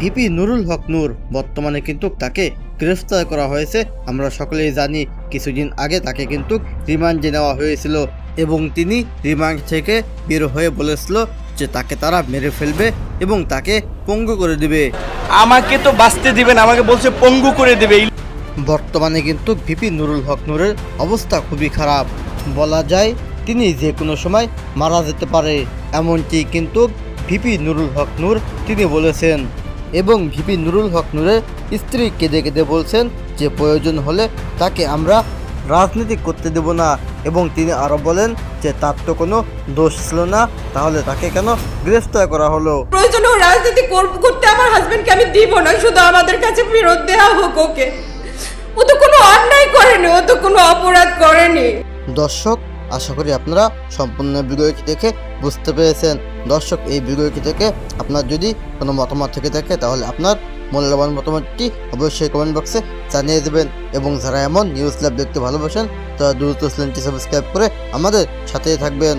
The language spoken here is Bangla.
ভিপি নুরুল হক নূর। বর্তমানে কিন্তু তাকে গ্রেফতার করা হয়েছে। আমরা সকলেই জানি কিছুদিন আগে তাকে কিন্তু রিমান্ডে নেওয়া হয়েছিল এবং তিনি রিমান্ড থেকে বের হয়ে বলেছিল যে তাকে তারা মেরে ফেলবে এবং তাকে পঙ্গু করে দিবে। আমাকে তো বাঁচতে দিবেন আমাকে বলছে পঙ্গু করে দেবে। বর্তমানে কিন্তু ভিপি নুরুল হক নূরের অবস্থা খুবই খারাপ। বলা যায় তিনি যে কোনো সময় মারা যেতে পারে। এমনটি কিন্তু ভিপি নুরুল হক নূর তিনি বলেছেন। এবং ভিপি নুরুল হক নূরের স্ত্রী কেঁদে কেঁদে বলছেন যে প্রয়োজন হলে তাকে আমরা রাজনীতি করতে দেব না। এবং তিনি আরও বলেন যে তার তো কোনো দোষ ছিল না তাহলে তাকে কেন গ্রেফতার করা হলো? প্রয়োজনে ও রাজনীতি কর- করতে আমার হাজবেন্ডকে আমি দিব না শুধু আমাদের কাছে ফেরত দেওয়া হোক ওকে। ও তো কোনো অন্যায় করেনি ও তো কোনো অপরাধ করেনি। দর্শক আশা করি আপনারা সম্পূর্ণ ভিডিওটি দেখে বুঝতে পেরেছেন। দর্শক, এই ভিডিওটি থেকে আপনার যদি কোনো মতামত থেকে থাকে, তাহলে আপনার মূল্যবান মতামতটি অবশ্যই কমেন্ট বক্সে জানিয়ে দেবেন। এবং যারা এমন নিউজ ল্যাব দেখতে ভালোবাসেন, তারা দ্রুত চ্যানেলটি সাবস্ক্রাইব করে আমাদের সাথেই থাকবেন।